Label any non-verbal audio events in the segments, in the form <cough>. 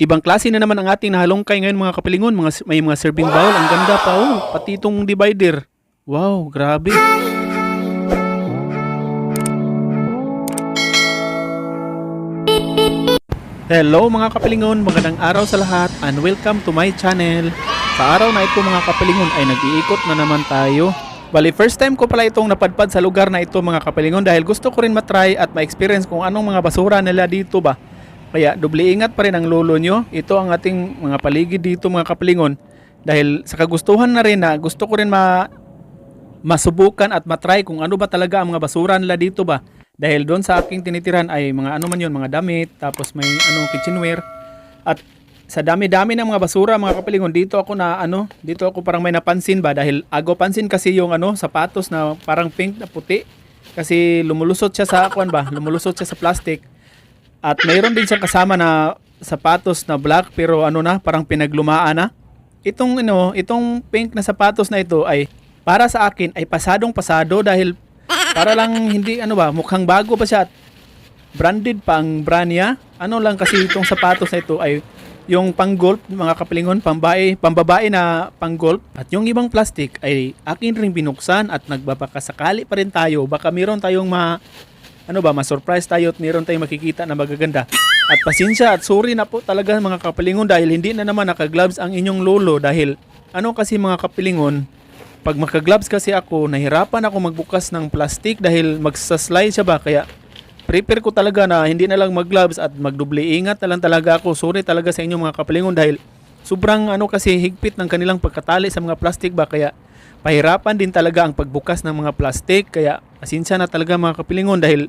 Ibang klase na naman ang ating nahalongkay ngayon mga kapilingon. Mga, may mga serving bowl. Ang ganda pa oh. Pati itong divider. Wow, grabe. Hello mga kapilingon, magandang araw sa lahat and welcome to my channel. Sa araw na ito mga kapilingon ay nag-iikot na naman tayo. Bali, first time ko pala itong napadpad sa lugar na ito mga kapilingon dahil gusto ko rin matry at ma-experience kung anong mga basura nila dito ba. Kaya doble ingat pa rin ang lolo nyo. Ito ang ating mga paligid dito mga kapilingon. Dahil sa kagustuhan na rin na gusto ko rin ma masubukan at matry kung ano ba talaga ang mga basura nila dito ba. Dahil doon sa aking tinitiran ay mga ano man yun, mga damit, tapos may ano kitchenware. At sa dami-dami ng mga basura, mga kapilingon, dito ako na ano, dito ako parang may napansin ba dahil ago pansin kasi yung ano, sapatos na parang pink na puti. Kasi lumulusot siya sa kwan ba, lumulusot siya sa plastic. At mayroon din siyang kasama na sapatos na black pero ano na, parang pinaglumaan na. Itong ano, itong pink na sapatos na ito ay para sa akin ay pasadong pasado dahil para lang hindi ano ba, mukhang bago pa siya at branded pa ang brand niya. Ano lang kasi itong sapatos na ito ay yung pang golf mga kapilingon, pambae, pambabae na pang golf at yung ibang plastic ay akin ring binuksan at nagbabakasakali pa rin tayo. Baka meron tayong ma ano ba, ma-surprise tayo at meron tayong makikita na magaganda. At pasensya at sorry na po talaga mga kapilingon dahil hindi na naman naka-gloves ang inyong lolo dahil ano kasi mga kapilingon, pag maka-gloves kasi ako, nahirapan ako magbukas ng plastic dahil magsaslide siya ba kaya prepare ko talaga na hindi na lang mag-gloves at magdubli ingat na lang talaga ako. Sorry talaga sa inyo mga kapilingon dahil sobrang ano kasi higpit ng kanilang pagkatali sa mga plastic ba kaya pahirapan din talaga ang pagbukas ng mga plastic kaya asinsya na talaga mga kapilingon dahil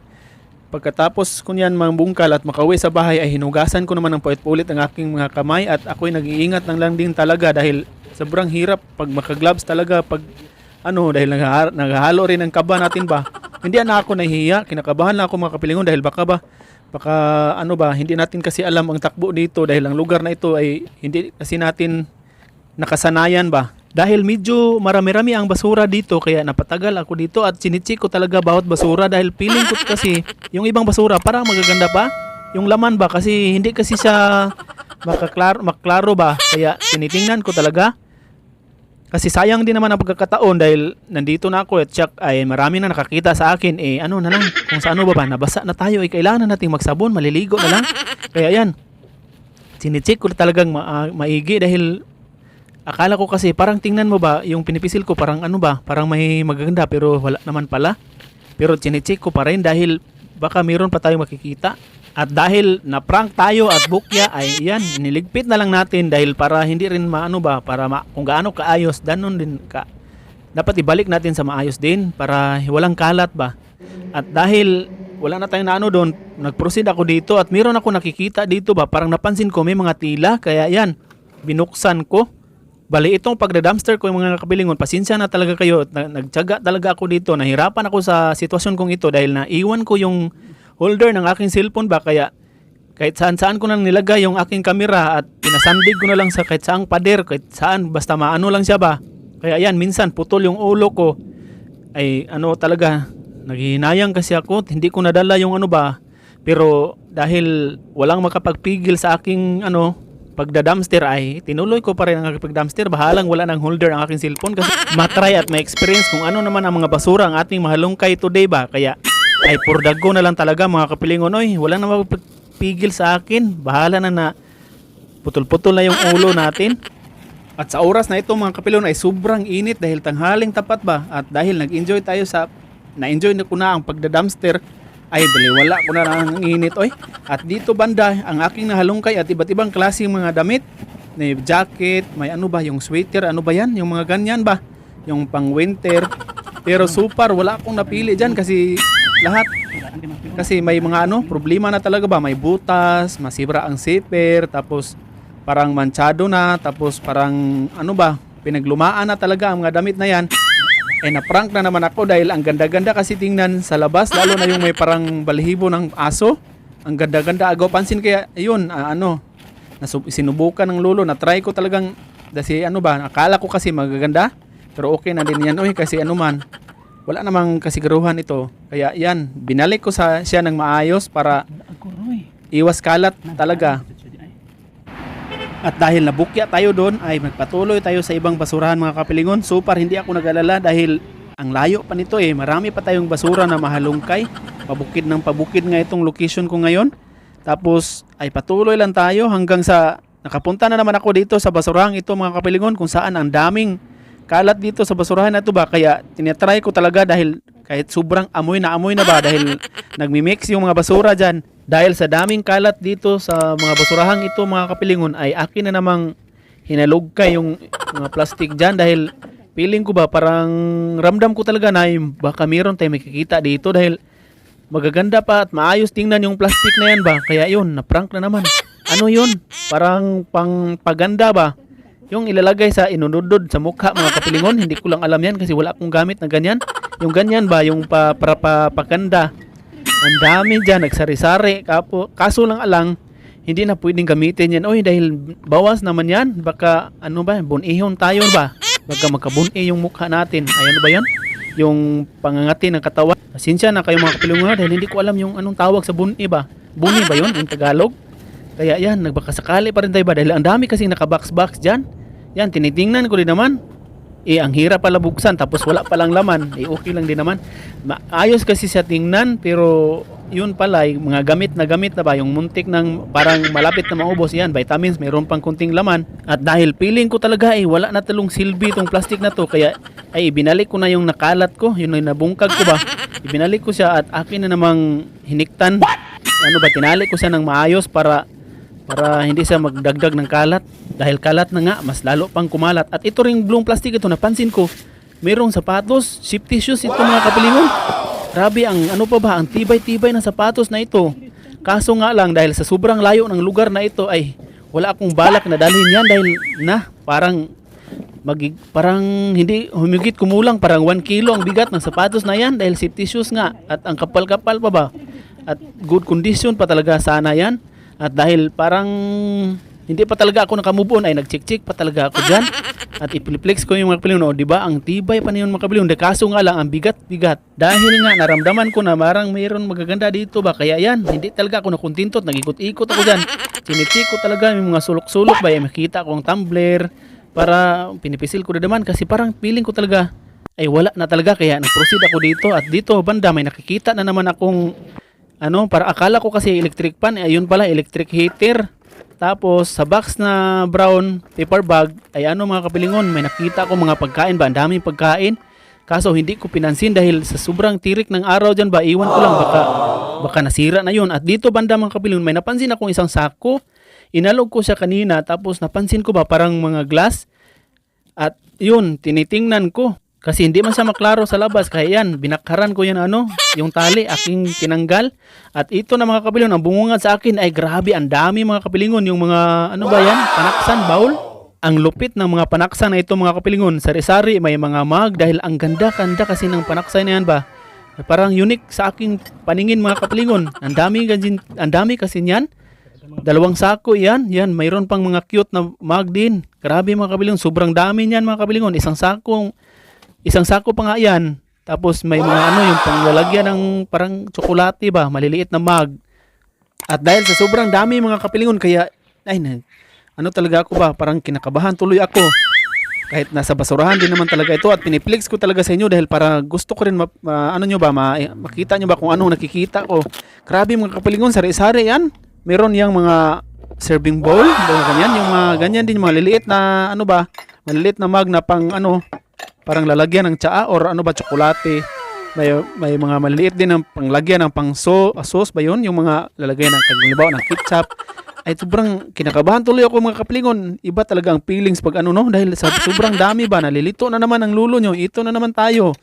pagkatapos ko niyan mambungkal at makauwi sa bahay ay hinugasan ko naman ng paulit-ulit ang aking mga kamay at ako'y nag-iingat lang lang din talaga dahil sobrang hirap pag maka-gloves talaga pag ano dahil naghahalo, rin ang kaba natin ba? <laughs> Hindi na ako nahihiya. Kinakabahan lang ako mga kapilingon dahil baka ba baka ano ba hindi natin kasi alam ang takbo dito dahil ang lugar na ito ay hindi kasi natin nakasanayan ba dahil medyo marami-rami ang basura dito kaya napatagal ako dito at sinitsik ko talaga bawat basura dahil feeling ko kasi yung ibang basura parang magaganda pa. Yung laman ba? Kasi hindi kasi siya makaklaro, maklaro ba? Kaya tinitingnan ko talaga. Kasi sayang din naman ang pagkakataon dahil nandito na ako at check ay marami na nakakita sa akin. Eh ano na lang? Kung sa ano ba ba? Nabasa na tayo. Eh kailangan na nating magsabon maliligo na lang. Kaya yan. Sinitsik ko talagang ma- maigi dahil akala ko kasi parang tingnan mo ba yung pinipisil ko parang ano ba parang may magaganda pero wala naman pala pero sinitsik ko pa rin dahil baka mayroon pa tayong makikita at dahil na-prank tayo at bukya ay yan, niligpit na lang natin dahil para hindi rin maano ba, para ma, kung gaano kaayos, danon din ka. Dapat ibalik natin sa maayos din para walang kalat ba. At dahil wala na tayong naano doon, nag-proceed ako dito at meron ako nakikita dito ba, parang napansin ko may mga tila, kaya yan, binuksan ko. Bali, itong pagda-dumpster ko mga kapilingon, pasensya na talaga kayo, na, nagtyaga talaga ako dito, nahirapan ako sa sitwasyon kong ito dahil naiwan ko yung holder ng aking cellphone ba. Kaya kahit saan saan ko na nilagay yung aking kamera at pinasandig ko na lang sa kahit saang pader kahit saan basta maano lang siya ba. Kaya yan minsan putol yung ulo ko. Ay ano talaga naghihinayang kasi ako hindi ko nadala yung ano ba. Pero dahil walang makapagpigil sa aking ano pagda-dumpster ay tinuloy ko pa rin ang pag-dumpster bahalang wala nang holder ang aking cellphone kasi matry at ma-experience kung ano naman ang mga basura ang ating mahalongkay today ba. Kaya ay purdago na lang talaga mga kapilingon oy wala na magpigil sa akin. Bahala na na putol-putol na yung ulo natin. At sa oras na ito mga kapilon ay sobrang init dahil tanghaling tapat ba? At dahil nag-enjoy tayo sa na-enjoy na ko na ang pagda-dumpster ay bali wala ko na ang init oy. At dito banda ang aking nahalungkay at iba't ibang klase mga damit. May jacket may ano ba yung sweater ano ba yan? Yung mga ganyan ba? Yung pang winter pero super wala akong napili dyan kasi lahat. Kasi may mga ano problema na talaga ba? May butas masibra ang zipper tapos parang manchado na tapos parang ano ba? Pinaglumaan na talaga ang mga damit na yan eh na-prank na naman ako dahil ang ganda-ganda kasi tingnan sa labas lalo na yung may parang balahibo ng aso. Ang ganda-ganda. Agaw pansin kaya ayun ah, ano sinubukan ng lolo. Na try ko talagang kasi ano ba akala ko kasi magaganda pero okay na din yan. Oy kasi ano man wala namang kasiguruhan ito. Kaya yan binalik ko sa siya ng maayos para iwas kalat talaga At dahil nabukya tayo doon ay magpatuloy tayo sa ibang basurahan mga kapilingon. Super hindi ako nag-alala dahil ang layo pa nito eh. Marami pa tayong basura na mahalungkay. Pabukid ng pabukid nga itong location ko ngayon. Tapos ay patuloy lang tayo hanggang sa nakapunta na naman ako dito sa basurahan ito mga kapilingon kung saan ang daming kalat dito sa basurahan na ito ba. Kaya tinatry ko talaga dahil kahit sobrang amoy na amoy na ba? Dahil <laughs> nagmi-mix yung mga basura dyan. Dahil sa daming kalat dito sa mga basurahang ito mga kapilingon ay akin na namang hinalugkay yung mga plastic dyan. Dahil feeling ko ba parang ramdam ko talaga na yung baka meron tayo makikita dito. Dahil magaganda pa at maayos tingnan yung plastic na yan ba? Kaya yun na-prank na naman. Ano yun? Parang pang paganda ba yung ilalagay sa inunudod sa mukha mga kapilingon hindi ko lang alam yan kasi wala akong gamit na ganyan yung ganyan ba yung pa, para pa, paganda ang dami dyan, nagsari-sari. Kapo, kaso lang alang, hindi na pwedeng gamitin yan. Oy, dahil bawas naman yan. Baka, ano ba, bunihon tayo ba? Baka magkabuni yung mukha natin. Ay, ano ba yan? Yung pangangati ng katawan. Pasensya na kayo mga kapilungan dahil hindi ko alam yung anong tawag sa buni ba. Buni ba yun in Tagalog? Kaya yan, nagbakasakali pa rin tayo ba? Dahil ang dami kasing nakabox-box dyan. Yan, tinitingnan ko rin naman. Eh, ang hirap pala buksan tapos wala palang laman. Eh, okay lang din naman. Maayos kasi siya tingnan pero yun pala, yung mga gamit na gamit na ba, yung muntik ng parang malapit na maubos yan, vitamins, mayroon pang kunting laman. At dahil feeling ko talaga eh, wala na talong silbi itong plastic na to, kaya ay binalik ko na yung nakalat ko, yun yung nabungkag ko ba. Ibinalik ko siya at akin na namang hiniktan. Ano ba, tinali ko siya ng maayos para para hindi siya magdagdag ng kalat. Dahil kalat na nga mas lalo pang kumalat. At ito ring blue plastic ito napansin ko. Merong sapatos safety shoes ito mga kapilingon. Grabe ang ano pa ba ang tibay-tibay ng sapatos na ito. Kaso nga lang dahil sa sobrang layo ng lugar na ito ay wala akong balak na dalhin yan dahil na parang magig parang hindi humigit kumulang parang 1 kilo ang bigat ng sapatos na yan dahil safety shoes nga. At ang kapal-kapal pa ba? At good condition pa talaga sana yan at dahil parang hindi pa talaga ako nakamove on ay nagcheck-check pa talaga ako dyan. <laughs> At ipiliplex ko yung mga kapilyon. O, di ba? Ang tibay pa na yung mga kapilyon. De, kaso nga lang, ang bigat-bigat. Dahil nga, naramdaman ko na marang mayroon magaganda dito ba? Kaya yan, hindi talaga ako nakuntintot. Nag-ikot-ikot ako dyan. Chinichik ko talaga yung mga sulok-sulok ba? Ay, makita ko ang tumbler para pinipisil ko na naman kasi parang feeling ko talaga ay wala na talaga kaya nag-proceed ako dito at dito banda may nakikita na naman akong ano, para akala ko kasi electric pan, eh, ayun pala electric heater. Tapos sa box na brown paper bag ay ano mga kapilingon, may nakita ko mga pagkain ba, ang daming pagkain. Kaso hindi ko pinansin dahil sa sobrang tirik ng araw dyan ba, iwan ko lang baka baka nasira na yun. At dito banda mga kapilingon, may napansin akong isang sako. Inalog ko siya kanina tapos napansin ko ba parang mga glass. At yun, tinitingnan ko. Kasi hindi man siya maklaro sa labas. Kaya yan, binakaran ko yan ano, yung tali, aking tinanggal. At ito na mga kapilingon, ang bungungad sa akin ay grabe, ang dami mga kapilingon. Yung mga, ano ba yan, panaksan, baul. Ang lupit ng mga panaksan na ito mga kapilingon. Sari-sari, may mga mag dahil ang ganda-ganda kasi ng panaksan na yan ba. Parang unique sa aking paningin mga kapilingon. Ang dami, ang dami kasi niyan. Dalawang sako yan. Yan, mayroon pang mga cute na mag din. Grabe mga kapilingon, sobrang dami niyan mga kapilingon. Isang sakong Isang sako pa nga yan. Tapos may mga ano yung panglalagyan ng parang tsokolate ba, maliliit na mug. At dahil sa sobrang dami mga kapilingon kaya ay na, ano talaga ako ba, parang kinakabahan tuloy ako. Kahit nasa basurahan din naman talaga ito at piniplex ko talaga sa inyo dahil para gusto ko rin ma, ma- ano nyo ba, ma, makita nyo ba kung anong nakikita ko. Grabe mga kapilingon, sari-sari yan. Meron yang mga serving bowl, mga ganyan, yung mga ganyan din, yung mga liliit na ano ba, maliliit na mug na pang ano, parang lalagyan ng tsaa or ano ba tsokolate. May may mga maliit din ng panglagyan ng pang so, ah, sauce ba yun? Yung mga lalagyan ng kagalibaw ng ketchup. Ay sobrang kinakabahan tuloy ako mga kaplingon iba talaga ang feelings pag ano no? Dahil sa sobrang dami ba nalilito na naman ang lulo nyo ito na naman tayo.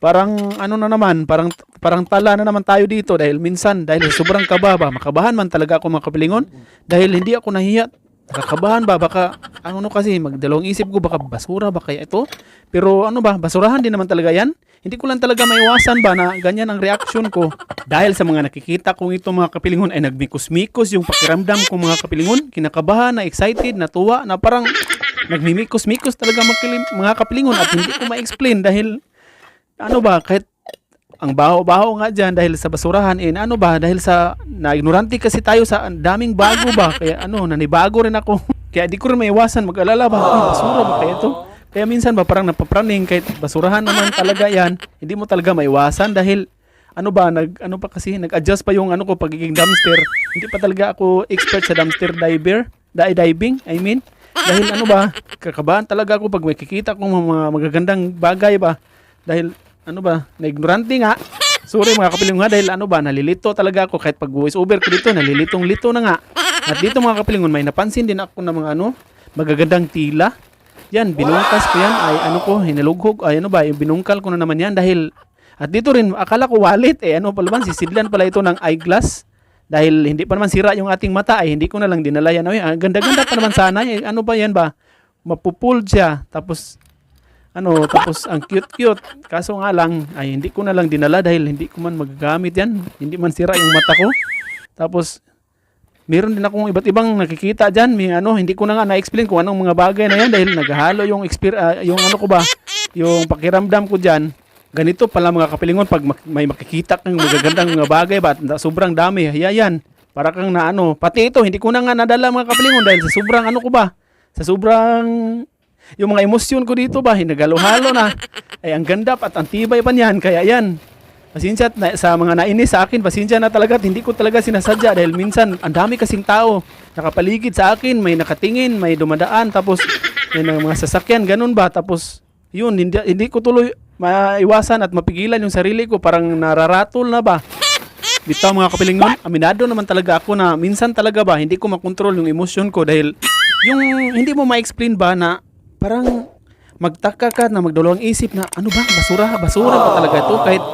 Parang ano na naman parang parang tala na naman tayo dito. Dahil minsan dahil sobrang kaba ba makabahan man talaga ako mga kaplingon dahil hindi ako nahiya Nakakabahan ba? Baka, ano no kasi, magdalawang isip ko, baka basura ba kaya ito? Pero ano ba, basurahan din naman talaga yan. Hindi ko lang talaga maiwasan ba na ganyan ang reaction ko. Dahil sa mga nakikita kong ito mga kapilingon ay nagmikos-mikos yung pakiramdam ko mga kapilingon. Kinakabahan, na excited, natuwa, na parang nagmimikos-mikos talaga mga kapilingon at hindi ko ma-explain dahil ano ba, kahit ang baho-baho nga dyan dahil sa basurahan eh ano ba? Dahil sa na ignorante kasi tayo sa ang daming bago ba? <laughs> Kaya ano nanibago rin ako. <laughs> Kaya di ko rin maiwasan mag-alala ba? "Uy, basura ba kaya ito? Kaya minsan ba parang napapraning kahit basurahan naman talaga yan hindi mo talaga maiwasan dahil ano ba nag ano pa kasi nag-adjust pa yung ano ko pagiging dumpster. Hindi pa talaga ako expert sa dumpster diver di diving I mean. Dahil ano ba kakabahan talaga ako pag may kikita kong mga magagandang bagay ba? Dahil ano ba na ignorante nga sorry mga kapiling nga dahil ano ba nalilito talaga ako kahit pag voice over ko dito nalilitong lito na nga at dito mga kapilingon may napansin din ako ng mga ano magagandang tila yan binungkas ko yan ay ano ko hinalughog ay ano ba yung binungkal ko na naman yan dahil at dito rin, akala ko wallet, eh ano pala man, sisidlan pala ito ng eyeglass. Dahil hindi pa naman sira yung ating mata, ay hindi ko na lang dinala yan. Ay, ang ganda-ganda pa naman sana. Eh, ano ba yan ba? Mapupul siya. Tapos, ano, tapos ang cute-cute. Kaso nga lang, ay hindi ko na lang dinala dahil hindi ko man magagamit yan. Hindi man sira yung mata ko. Tapos, meron din akong iba't ibang nakikita dyan. May ano, hindi ko na nga na-explain kung anong mga bagay na yan dahil naghahalo yung, exper- ah, yung ano ko ba, yung pakiramdam ko dyan ganito pala mga kapilingon pag may makikita kang magagandang mga bagay ba sobrang dami yan para kang na ano pati ito hindi ko na nga nadala mga kapilingon dahil sa sobrang ano ko ba sa sobrang yung mga emosyon ko dito ba hinagalo-halo na. <laughs> Ay ang ganda at ang tibay pa niyan. Kaya yan pasensya na, sa mga nainis sa akin pasensya na talaga at hindi ko talaga sinasadya dahil minsan ang dami kasing tao nakapaligid sa akin may nakatingin may dumadaan tapos may mga sasakyan ganun ba? Tapos yun hindi, hindi ko tuloy maiwasan at mapigilan yung sarili ko. Parang nararatol na ba? Bitaw mga kapilingon, aminado naman talaga ako na minsan talaga ba hindi ko makontrol yung emosyon ko dahil yung hindi mo ma-explain ba na parang magtaka ka na magdalawang isip na ano ba? Basura? Basura pa talaga ito? Kahit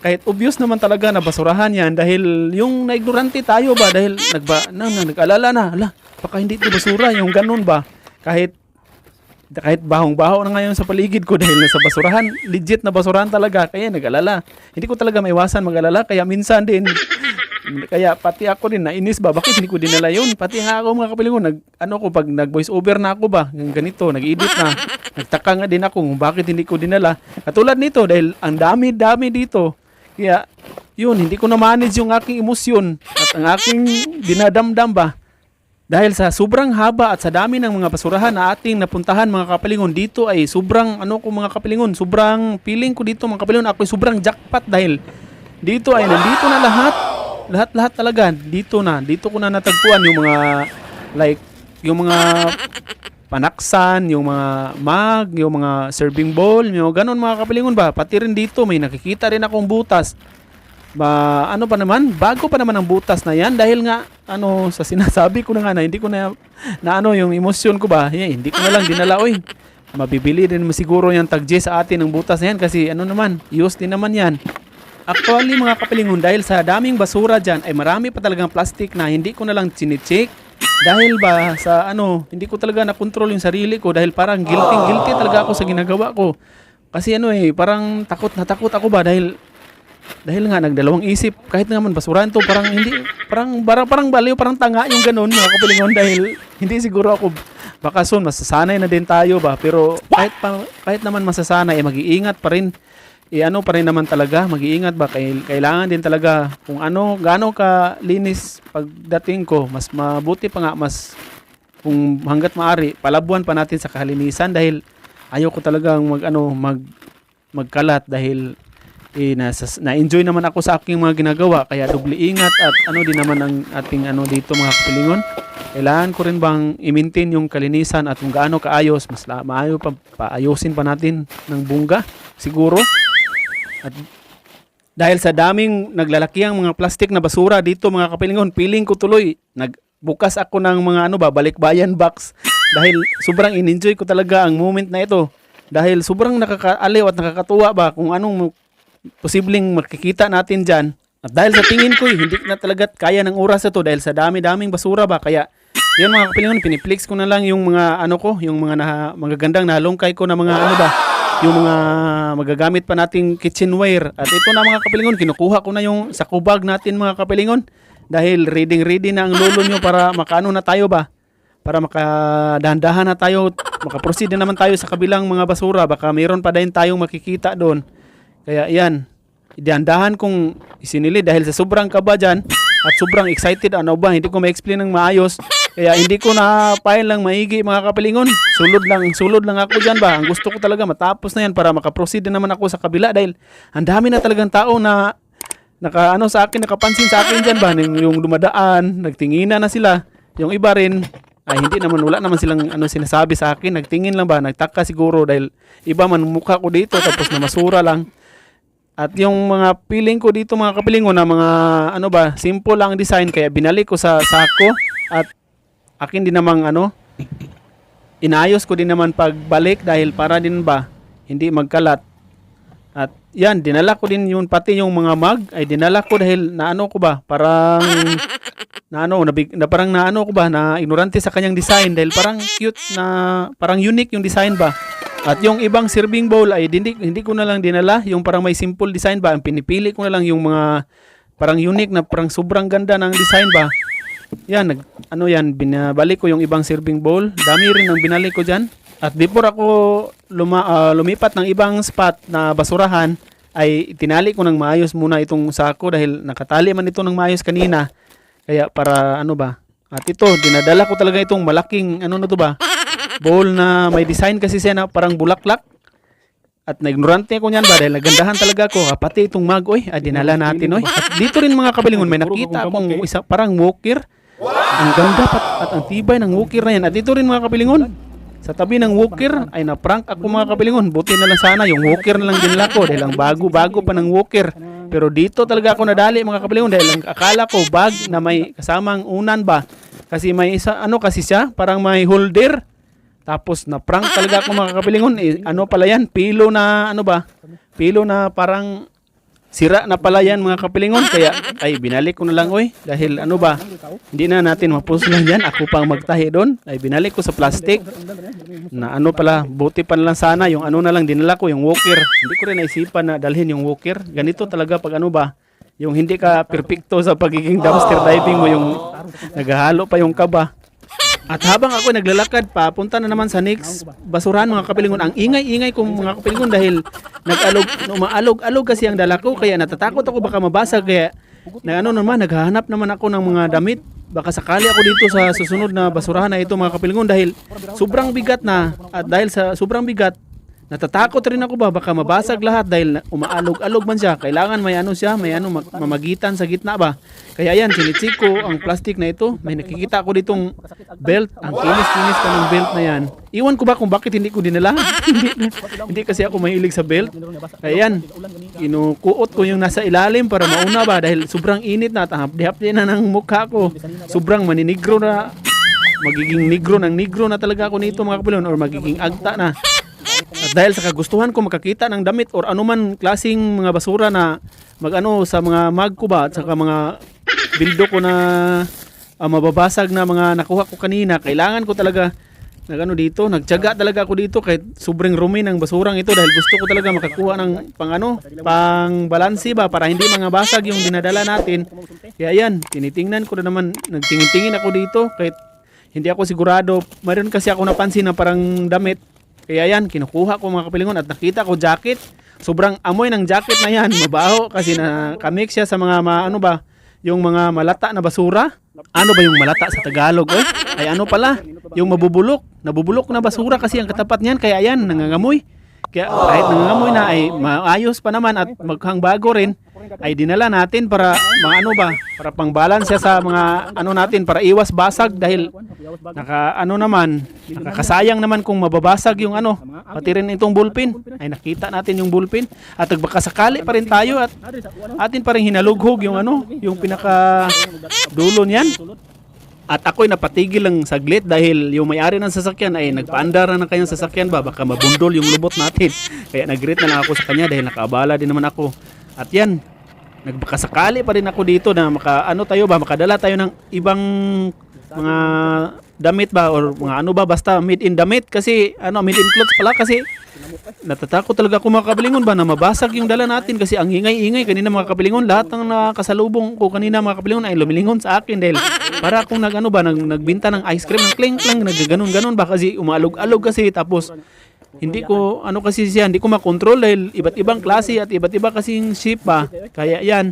kahit obvious naman talaga na basurahan yan dahil yung naignorante tayo ba? Dahil nagba na, na nag-alala na ala baka hindi ito basura yung ganun ba? Kahit kahit bahong-baho na ngayon sa paligid ko dahil nasa basurahan, legit na basurahan talaga, kaya nag-alala. Hindi ko talaga maiwasan mag-alala, kaya minsan din, kaya pati ako din, nainis ba, bakit hindi ko dinala yun? Pati nga ako mga kapilingon, nag, ano ko, pag nag-voice over na ako ba, ganito, nag-edit na, nagtaka nga din ako kung bakit hindi ko dinala. Katulad nito, dahil ang dami-dami dito, kaya, yun, hindi ko na-manage yung aking emosyon at ang aking dinadamdam ba, dahil sa sobrang haba at sa dami ng mga basurahan na ating napuntahan mga kapalingon dito ay sobrang ano ko mga kapalingon, sobrang feeling ko dito mga kapalingon ako ay sobrang jackpot dahil dito ay nandito na lahat. Lahat-lahat talaga. Dito na. Dito ko na natagpuan yung mga like yung mga panaksan, yung mga mug, yung mga serving bowl, yung ganun mga kapalingon ba. Pati rin dito may nakikita rin akong butas. Ba ano pa naman? Bago pa naman ang butas na yan dahil nga ano <laughs> sa sinasabi ko na nga na hindi ko na na ano yung emosyon ko ba? Eh, hindi ko na lang dinala oy mabibili din siguro yung tag J sa atin ng butas na yan kasi ano naman use din naman yan actually mga kapilingon dahil sa daming basura dyan ay marami pa talagang plastic na hindi ko na lang chinecheck. Dahil ba sa ano hindi ko talaga na control yung sarili ko dahil parang guilty guilty talaga ako sa ginagawa ko. Kasi ano eh parang takot na takot ako ba dahil dahil nga nagdalawang isip kahit naman basurahan to parang hindi parang parang, parang baliw parang tanga yung ganun mga kapilingon dahil hindi siguro ako baka soon masasanay na din tayo ba pero kahit pa, kahit naman masasanay eh, mag-iingat pa rin eh ano pa rin naman talaga mag-iingat ba? Kail- kailangan din talaga kung ano gaano ka linis pagdating ko mas mabuti pa nga mas kung hanggat maari palabuan pa natin sa kalinisan dahil ayaw ko talagang mag ano mag magkalat dahil eh, nasa, na-enjoy naman ako sa aking mga ginagawa. Kaya doble ingat at ano din naman ang ating ano dito mga kapilingon. Kailangan ko rin bang i-maintain yung kalinisan at kung gaano kaayos mas la, maayo pa paayusin pa natin ng bungga siguro at dahil sa daming naglalakiang mga plastic na basura dito mga kapilingon piling ko tuloy nagbukas ako ng mga ano ba balikbayan box dahil sobrang in-enjoy ko talaga ang moment na ito dahil sobrang nakakaaliw at nakakatuwa ba kung anong posibleng makikita natin dyan. At dahil sa tingin ko, hindi na talaga kaya ng oras ito dahil sa dami-daming basura ba. Kaya, yan mga kapilingon, piniplex ko na lang yung mga ano ko, yung mga na, magagandang nalungkay ko na mga ano ba, yung mga magagamit pa nating kitchenware. At ito na mga kapilingon, kinukuha ko na yung sa kubag natin mga kapilingon. Dahil reading ready na ang lolo nyo para makaano na tayo ba? Para makadahan-dahan na tayo, makaproceed na naman tayo sa kabilang mga basura. Baka mayroon pa din tayong makikita doon. Kaya yan. idandahan kong isinili dahil sa sobrang kaba dyan at sobrang excited ano ba hindi ko ma-explain ng maayos kaya hindi ko na payan lang maigi mga kapilingon. Sulod lang sulod lang ako dyan ba? Ang gusto ko talaga matapos na yan para makaproceed din naman ako sa kabila dahil ang dami na talagang tao na naka ano sa akin nakapansin sa akin diyan ba? Yung, dumadaan nagtingina na sila. Yung iba rin ay hindi naman wala naman silang ano sinasabi sa akin. Nagtingin lang ba? Nagtaka siguro dahil iba man mukha ko dito tapos na masura lang. At yung mga feeling ko dito mga kapilingon na mga ano ba simple lang ang design kaya binalik ko sa sako. At akin din namang ano inayos ko din naman pagbalik dahil para din ba hindi magkalat at yan, dinala ko din yun, pati yung mga mug, ay dinala ko dahil naano ko ba, parang, <laughs> naano, nabig, na parang naano ko ba, na ignorante sa kanyang design dahil parang cute na, parang unique yung design ba. At yung ibang serving bowl ay hindi, hindi ko na lang dinala, yung parang may simple design ba, ang pinipili ko na lang yung mga parang unique na parang sobrang ganda ng design ba. Yan, nag, ano yan, binabalik ko yung ibang serving bowl. Dami rin ang binalik ko dyan. At before ako luma, ah, lumipat ng ibang spot na basurahan, ay tinali ko ng maayos muna itong sako dahil nakatali man ito ng maayos kanina. Kaya para ano ba? At ito, dinadala ko talaga itong malaking ano na to ba? Bowl na may design kasi siya na parang bulaklak. At na-ignorante ako niyan ba dahil nagandahan talaga ako. Ah, pati itong mag, oy, ah, dinala natin, oy. At dito rin mga kabilingon, may nakita akong isa, parang walker. Ang ganda pat, at ang tibay ng walker na yan. At dito rin mga kabilingon, sa tabi ng walker ay na-prank ako mga kapilingon. Buti na lang sana yung walker na lang din lako dahil ang bago-bago pa ng walker. Pero dito talaga ako nadali mga kapilingon dahil ang akala ko bag na may kasamang unan ba. Kasi may isa, ano kasi siya, parang may holder. Tapos na-prank talaga ako mga kapilingon. Eh, ano pala yan? Pilo na, ano ba? Pilo na parang sira na pala yan mga kapilingon. Kaya, ay, binalik ko na lang, oy. Dahil, ano ba? Hindi na natin mapuslan yan. Ako pang magtahi doon. Ay, binalik ko sa plastic. Na ano pala, buti pa lang sana. Yung ano na lang, dinala ko, yung walker. Hindi ko rin naisipan na dalhin yung walker. Ganito talaga pag ano ba? Yung hindi ka perpekto sa pagiging dumpster diving mo, yung naghahalo pa yung kaba. At habang ako naglalakad pa, punta na naman sa next basurahan mga kapilingon. Ang ingay-ingay kong mga kapilingon dahil nag-alog, umaalog-alog kasi ang dala ko. Kaya natatakot ako baka mabasag. Kaya na ano naman, naghahanap naman ako ng mga damit. Baka sakali ako dito sa susunod na basurahan na ito mga kapilingon dahil sobrang bigat na. At dahil sa sobrang bigat, Natatakot rin ako ba baka mabasag lahat dahil umaalog-alog man siya. Kailangan may ano siya, may ano mag- mamagitan sa gitna ba. Kaya yan, sinitsik ko ang plastic na ito. May nakikita ko ditong belt. Ang kinis-kinis pa ng belt na yan. Iwan ko ba kung bakit hindi ko dinala? <laughs> hindi, kasi ako mahilig sa belt. Kaya yan, inukuot ko yung nasa ilalim para mauna ba dahil sobrang init na at hapdi-hapdi na ng mukha ko. Sobrang maninigro na magiging negro ng negro na talaga ako nito mga kapilon or magiging agta na. At dahil sa kagustuhan ko makakita ng damit or anuman klasing mga basura na magano sa mga mag ko ba at saka mga bildo ko na ah, mababasag na mga nakuha ko kanina, kailangan ko talaga nagano dito, nagtiyaga talaga ako dito kahit sobrang rumi ng basurang ito dahil gusto ko talaga makakuha ng pang ano, pang balansi ba para hindi mga basag yung dinadala natin. Kaya yan, tinitingnan ko na naman, nagtingin-tingin ako dito kahit hindi ako sigurado. Mayroon kasi ako napansin na parang damit kaya yan, kinukuha ko mga kapilingon at nakita ko jacket. Sobrang amoy ng jacket na yan. Mabaho kasi na kamix siya sa mga ma, ano ba, yung mga malata na basura. Ano ba yung malata sa Tagalog? Eh? Ay ano pala, yung mabubulok. Nabubulok na basura kasi ang katapat niyan. Kaya yan, nangangamoy. Kaya kahit nangangamoy na ay maayos pa naman at maghang bago rin ay dinala natin para mga ano ba para pang balance siya sa mga ano natin para iwas basag dahil naka ano naman nakakasayang naman kung mababasag yung ano pati rin itong bullpen ay nakita natin yung bullpen at baka sakali pa rin tayo at atin pa rin hinalughog yung ano yung pinaka dulo niyan at ako'y napatigil lang saglit dahil yung may-ari ng sasakyan ay nagpaandar na ng kanyang sasakyan ba baka mabundol yung lubot natin. Kaya nag-greet na lang ako sa kanya dahil nakaabala din naman ako. At yan, nagbakasakali pa rin ako dito na maka ano tayo ba makadala tayo ng ibang mga damit ba or mga ano ba basta made in damit kasi ano made in clothes pala kasi natatakot talaga ako mga kabilingon ba na mabasag yung dala natin kasi ang ingay-ingay kanina mga kabilingon lahat ng nakasalubong ko kanina mga kabilingon ay lumilingon sa akin dahil para akong nag ano ba nag, nagbinta ng ice cream ng kling kling nagganon ganon ba kasi umaalog-alog kasi tapos hindi ko ano kasi siya, hindi ko makontrol dahil iba't ibang klase at iba't iba kasing shape ba. Kaya yan,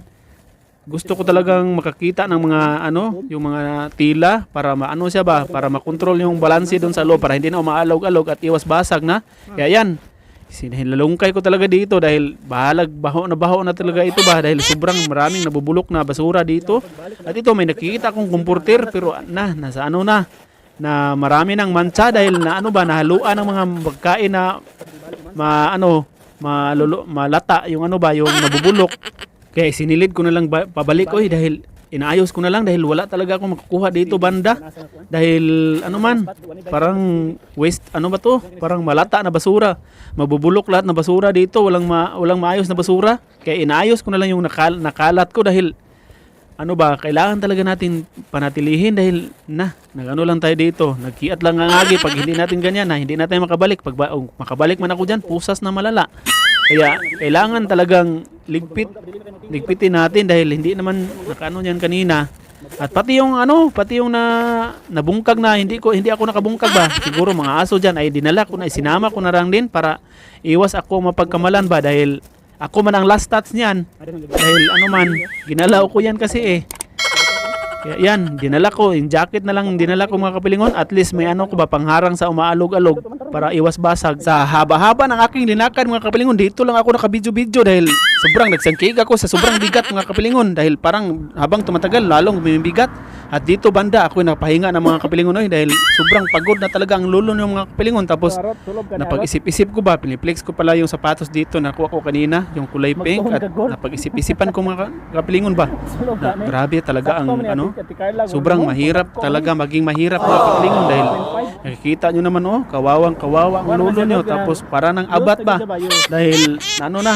gusto ko talagang makakita ng mga ano, yung mga tila para maano siya ba, para makontrol yung balanse doon sa loob para hindi na umaalog-alog at iwas basag na. Kaya yan, sinilalungkay ko talaga dito dahil bahalag baho na baho na talaga ito ba dahil sobrang maraming nabubulok na basura dito. At ito may nakikita akong kumporter pero na nasa ano na na marami ng mancha dahil na ano ba nahaluan ng mga pagkain na ma ano malulu, malata yung ano ba yung nabubulok. Kaya sinilid ko na lang ba, pabalik oy dahil inaayos ko na lang dahil wala talaga akong makukuha dito banda. Dahil ano man parang waste ano ba to? Parang malata na basura. Mabubulok lahat na basura dito walang ma, walang maayos na basura. Kaya inaayos ko na lang yung nakal, nakalat ko dahil ano ba, kailangan talaga natin panatilihin dahil na, nagano lang tayo dito. Nagkiat lang ang agi pag hindi natin ganyan na hindi natin makabalik. Pag ba- oh, makabalik man ako diyan, pusas na malala. Kaya kailangan talagang ligpit ligpitin natin dahil hindi naman nakaano yan kanina. At pati yung ano, pati yung na nabungkag na hindi ko hindi ako nakabungkag ba. Siguro mga aso diyan ay dinala ko na isinama ko na lang din para iwas ako mapagkamalan ba dahil ako man ang last touch niyan. Dahil ano man, ginalaw ko yan kasi eh. Kaya yan, dinala ko, yung jacket na lang dinala ko mga kapilingon, at least may ano ko ba, pangharang sa umaalog-alog para iwas basag. Sa haba-haba ng aking linakad mga kapilingon, dito lang ako nakabidyo-bidyo dahil sobrang nagsangkig ako sa sobrang bigat mga kapilingon dahil parang habang tumatagal, lalong bumibigat. At dito banda, ako napahinga ng mga kapilingon oy, dahil sobrang pagod na talaga ang lulo ng mga kapilingon. Tapos napag-isip-isip ko ba, piniplex ko pala yung sapatos dito na nakuha ko kanina, yung kulay pink at napag-isip-isipan ko mga ka- kapilingon ba. <laughs> Na, grabe talaga ang ano, sobrang mahirap talaga maging mahirap mga kapilingon dahil nakikita nyo naman oh, kawawang kawawa ang lulo nyo tapos para ng abat ba? dahil ano na,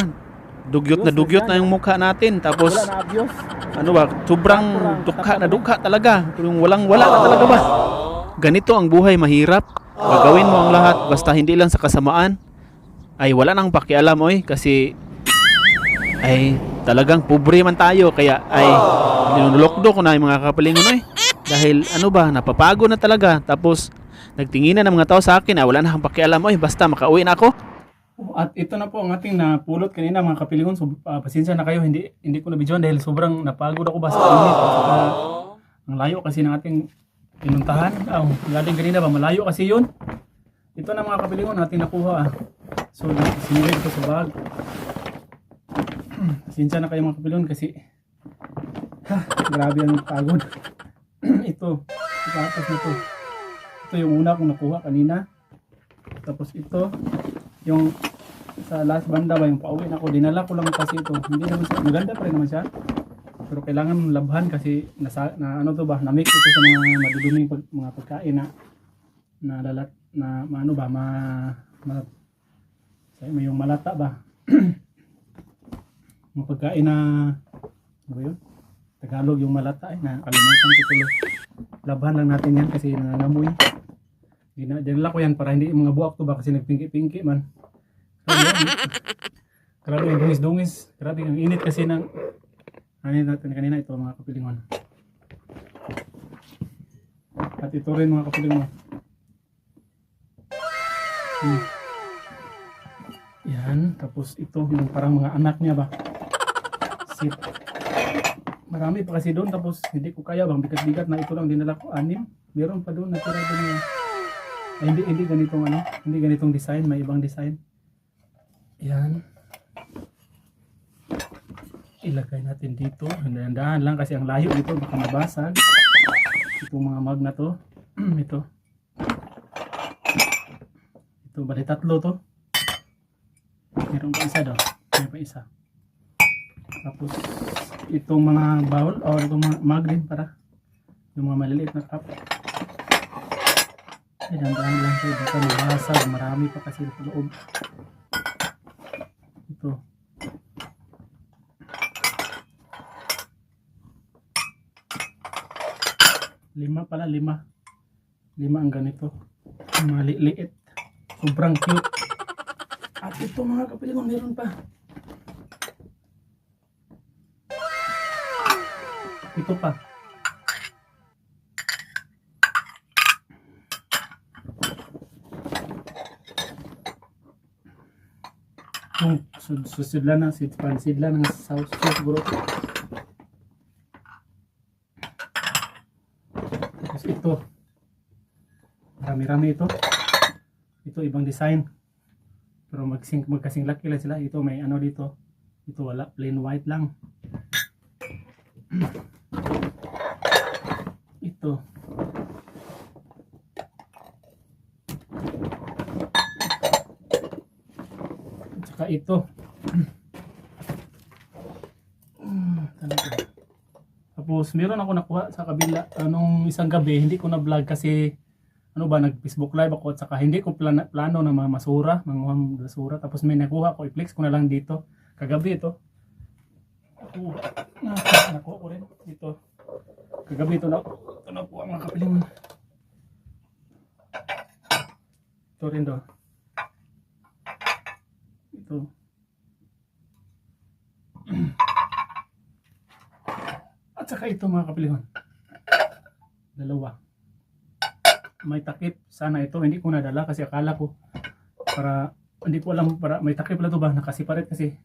dugyot na dugyot na yung mukha natin tapos ano ba, sobrang dukha na dukha talaga. Yung walang wala na talaga ba. Ganito ang buhay mahirap. Gagawin mo ang lahat basta hindi lang sa kasamaan. Ay wala nang pakialam oy kasi ay talagang pobre man tayo kaya ay nilulokdo ko na yung mga kapalingon oy. Dahil ano ba, napapago na talaga. Tapos nagtinginan ng mga tao sa akin, ay wala na akong pakialam oy, basta makauwi na ako. At ito na po ang ating napulot kanina mga kapilingon. So, ah, pasensya na kayo, hindi hindi ko na videoan dahil sobrang napagod ako ba sa init. Saka, ang layo kasi ng ating pinuntahan. Ah, galing kanina ba, malayo kasi yun. Ito na mga kapilingon natin nakuha. ah. So, sinilid ko sa bag. <clears throat> pasensya na kayo mga kapilingon kasi ha, grabe ang pagod. <clears throat> ito, ipatas na to. Ito yung una kong nakuha kanina. Tapos ito, yung sa last banda ba yung pauwi na ako? Dinala ko lang kasi ito. Hindi naman siya maganda pa rin naman siya. Pero kailangan labhan kasi nasa, na ano to ba? Na mix ito sa mga maduduming pag, mga pagkain na na lalat na maano ba? Ma, ma sa yung malata ba? <clears throat> Mga pagkain na ano ba yun? Tagalog yung malata ay nakalimutan ko tuloy. Labhan lang natin yan kasi nangangamoy. Dina, dinala ko yan para hindi mga buwak to ba? Kasi nagpingki-pingki man. Grabe, ang dungis-dungis. Grabe ang init kasi ng yun natin kanina ito mga kapilingon. At ito rin mga kapilingon. Hmm. Yan, tapos ito yung parang mga anak niya ba. Sip. Marami pa kasi doon tapos hindi ko kaya bang bigat-bigat na ito lang dinala ko anim. Meron pa doon natira doon yung ay, hindi, hindi ganitong ano, hindi ganitong design, may ibang design. Yan. Ilagay natin dito. Dahan-dahan lang kasi ang layo dito baka mabasag. Itong mga mag na to. <clears throat> ito. Ito, bali tatlo to. Meron pa isa daw. Meron pa isa. Tapos, itong mga bowl, o itong mga mug din para yung mga maliliit na cup. Ay, dandahan lang kayo. Baka mabasag. Marami pa kasi sa loob. Ito. Lima pala, lima. Lima ang ganito. Mga liit. Sobrang cute. At ito mga kapilingon, meron pa. Ito pa. Kung sud- susudlan na, sid pansidlan ng sauce siguro. Tapos ito. Rami-rami ito. Ito ibang design. Pero magsing, magkasing laki lang sila. Ito may ano dito. Ito wala. Plain white lang. Ito. At ito. Hmm, talaga. Tapos meron ako nakuha sa kabila anong isang gabi hindi ko na vlog kasi ano ba nag Facebook live ako at saka hindi ko plano, plano na mga masura, mga basura tapos may nakuha ko i-flex ko na lang dito kagabi ito. Na, nakuha ko rin ito. Kagabi ito na ito na po ang mga kapilingon. Ito rin do. Ito. At saka ito mga kapilihon. Dalawa. May takip. Sana ito. Hindi ko nadala kasi akala ko para hindi ko alam para may takip pala to ba nakasiparet kasi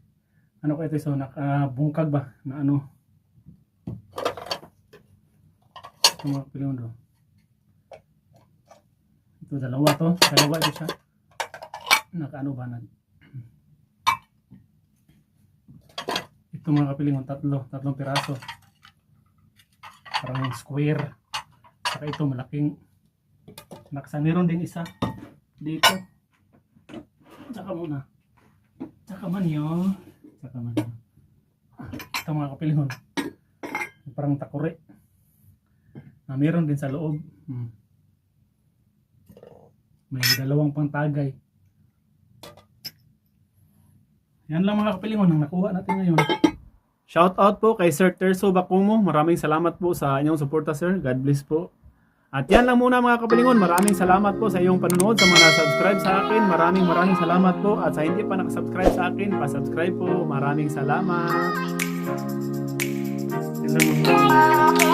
ano ko ito so nakabungkag ba na ano ito mga kapilihon do. Ito dalawa to. Dalawa ito siya. Nakaano ba na ito mga kapilingon tatlo. Tatlong piraso parang square. Saka ito malaking naksa. Meron din isa dito. Tsaka muna. Tsaka man yun. Tsaka man yun. Ito mga kapilihon parang takore na meron din sa loob. Hmm. may dalawang pantagay. Yan lang mga kapilingon ang nakuha natin ngayon Shout out po kay Sir Terso Bakumo. Maraming salamat po sa inyong suporta sir. God bless po. At yan lang muna mga kapalingon. Maraming salamat po sa iyong panonood. Sa mga subscribe sa akin, maraming maraming salamat po. At sa hindi pa nakasubscribe sa akin, pa-subscribe po. Maraming salamat. Yan lang muna.